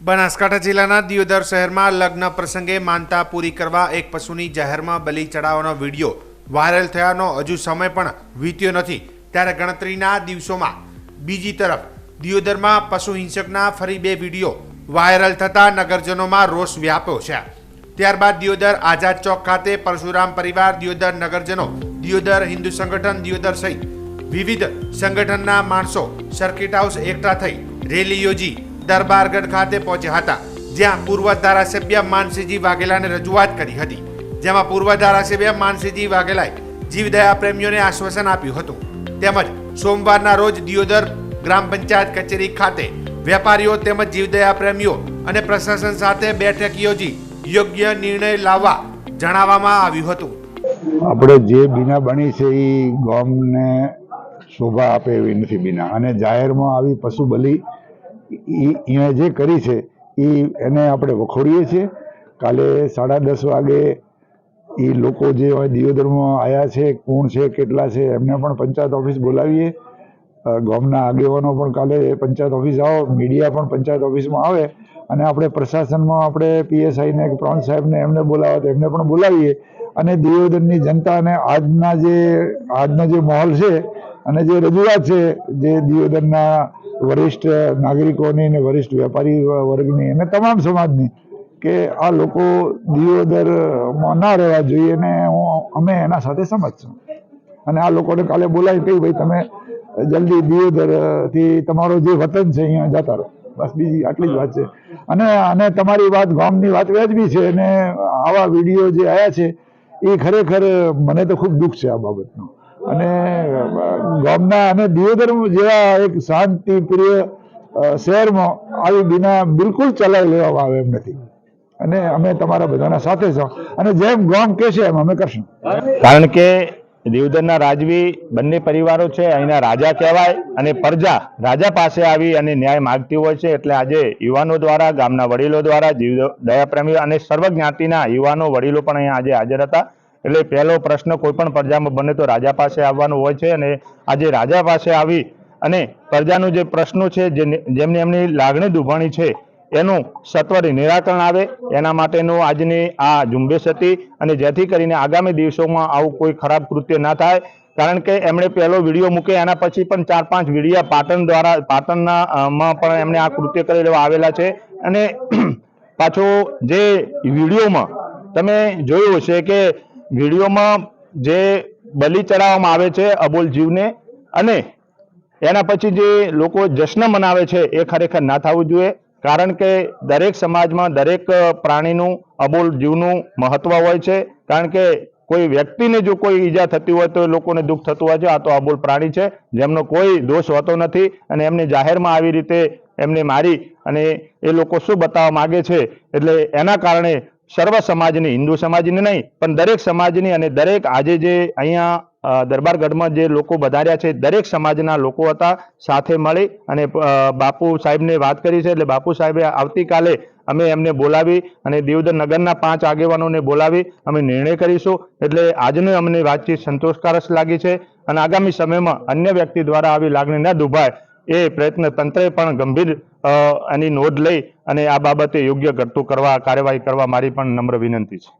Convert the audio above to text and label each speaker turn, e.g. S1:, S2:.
S1: બનાસકાંઠા જિલ્લાના દિયોદર શહેરમાં લગ્ન પ્રસંગે માનતા પૂરી કરવા એક પશુની જાહેરમાં બલિ ચડાવવાનો વીડિયો વાયરલ થયાનો હજુ સમય પણ વીત્યો નથી. ત્યારે ગણતરીના દિવસોમાં બીજી તરફ દિયોદરમાં પશુ હિંસકના ફરી બે વીડિયો વાયરલ થતા નગરજનોમાં રોષ વ્યાપ્યો છે. ત્યારબાદ દિયોદર આઝાદ ચોક ખાતે પરશુરામ પરિવાર, દિયોદર નગરજનો, દિયોદર હિન્દુ સંગઠન, દિયોદર સહિત વિવિધ સંગઠનના માણસો સર્કિટ હાઉસ એકઠા થઈ રેલી યોજી. દરબારગઢ ખાતે પહોંચ્યા હતા, જ્યાં પૂર્વ ધારાસભ્ય માનસિંહજી વાઘેલાને રજૂઆત કરી હતી. જેમાં પૂર્વ ધારાસભ્ય માનસિંહજી વાઘેલાએ જીવદયા પ્રેમીઓને આશ્વાસન આપ્યું હતું. તેમજ સોમવારના રોજ દિયોદર ગ્રામ પંચાયત કચેરી ખાતે વેપારીઓ તેમજ જીવદયા પ્રેમીઓ અને પ્રશાસન સાથે બેઠક યોજી યોગ્ય નિર્ણય લાવવા જણાવવામાં આવ્યું હતું.
S2: આપણે જે બીના બની છે એ ગામને શોભા આપે એવી નથી બીના. અને જાહેરમાં આવી પશુ બલિ એણે જે કરી છે એ એને આપણે વખોડીએ છીએ. કાલે સાડા દસ વાગે એ લોકો જે હોય દિયોદરમાં આવ્યા છે, કોણ છે, કેટલા છે, એમને પણ પંચાયત ઓફિસ બોલાવીએ. ગામના આગેવાનો પણ કાલે પંચાયત ઓફિસ આવો, મીડિયા પણ પંચાયત ઓફિસમાં આવે અને આપણે પ્રશાસનમાં આપણે પીએસઆઈને પ્રાંત સાહેબને એમને બોલાવે તો એમને પણ બોલાવીએ. અને દિયોદરની જનતાને આજના જે આજનો જે માહોલ છે અને જે રજૂઆત છે, જે દિયોદરના વરિષ્ઠ નાગરિકોની અને વરિષ્ઠ વેપારી વર્ગની અને તમામ સમાજની કે આ લોકો દિયોદરમાં ના રહેવા જોઈએ ને હું, અમે એના સાથે સમજશું અને આ લોકોને કાલે બોલાવી કહ્યું, ભાઈ, તમે જલ્દી દિયોદરથી તમારો જે વતન છે, અહીંયા જતા રહો. બસ બીજી આટલી જ વાત છે. અને અને તમારી વાત, ગામની વાત વ્યાજબી છે અને આવા વીડિયો જે આવ્યા છે, એ ખરેખર મને તો ખૂબ દુઃખ છે આ બાબતનું. અને ગામના અને દિયોદર જેવા એક શાંતિપ્રિય અ, શહેરમાં આવી બિના બિલકુલ ચલાવી લેવામાં આવે એમ નથી. અને અમે તમારા બધાના સાથે છો. અને જેમ ગામ કહેશે એમ અમે કરશું.
S3: કારણ કે દિવદરના રાજવી બંને પરિવારો છે અહીંના રાજા કહેવાય અને પ્રજા રાજા પાસે આવી અને ન્યાય માગતી હોય છે એટલે આજે યુવાનો દ્વારા ગામના વડીલો દ્વારા જીવ દયાપ્રેમી અને સર્વ જ્ઞાતિના યુવાનો વડીલો પણ અહીંયા આજે હાજર હતા. એટલે પહેલો પ્રશ્ન કોઈ પણ પ્રજામાં બને તો રાજા પાસે આવવાનો હોય છે અને આજે રાજા પાસે આવી અને પ્રજાનું જે પ્રશ્નો છે, જે જેમની એમની લાગણી દુભાણી છે, એનું સત્વરે નિરાકરણ આવે. એના માટેનું આજની આ ઝુંબેશ હતી અને જેથી કરીને આગામી દિવસોમાં આવું કોઈ ખરાબ કૃત્ય ના થાય. કારણ કે એમણે પહેલો વીડિયો મૂકે, એના પછી પણ ચાર પાંચ વિડીયા પાટણ દ્વારા પાટણના માં પણ એમણે આ કૃત્ય કરી આવેલા છે. અને પાછો જે વિડીયોમાં તમે જોયું હશે કે વિડીયોમાં જે બલિ ચડાવવામાં આવે છે અબોલ જીવને અને એના પછી જે લોકો જશ્ન મનાવે છે એ ખરેખર ના થવું જોઈએ. કારણ કે દરેક સમાજમાં દરેક પ્રાણીનું, અબોલ જીવનું મહત્વ હોય છે. કારણ કે કોઈ વ્યક્તિને જો કોઈ ઈજા થતી હોય તો એ લોકોને દુઃખ થતું હોય છે. આ તો અબોલ પ્રાણી છે. જેમનો કોઈ દોષ હોતો નથી અને એમને જાહેરમાં આવી રીતે એમને મારી અને એ લોકો શું બતાવવા માગે છે? એટલે એના કારણે સર્વ સમાજની, હિન્દુ સમાજની નહીં, પણ દરેક સમાજની અને દરેક આજે જે અહીંયા દરબારગઢમાં જે લોકો વધાર્યા છે, દરેક સમાજના લોકો હતા, સાથે મળી અને બાપુ સાહેબને વાત કરી છે, એટલે બાપુ સાહેબે આવતીકાલે અમે એમને બોલાવી અને દિવદર નગરના પાંચ આગેવાનોને બોલાવી, અમે નિર્ણય કરીશું. એટલે આજની અમને વાતચીત સંતોષકારક લાગી છે અને આગામી સમયમાં અન્ય વ્યક્તિ દ્વારા આવી લાગણી ન દુભાય. એ પ્રયત્ન તંત્રે પણ ગંભીર એની નોંધ લઈ અને આ બાબતે યોગ્ય ઘટતું કરવા, કાર્યવાહી કરવા મારી પણ નમ્ર વિનંતી છે.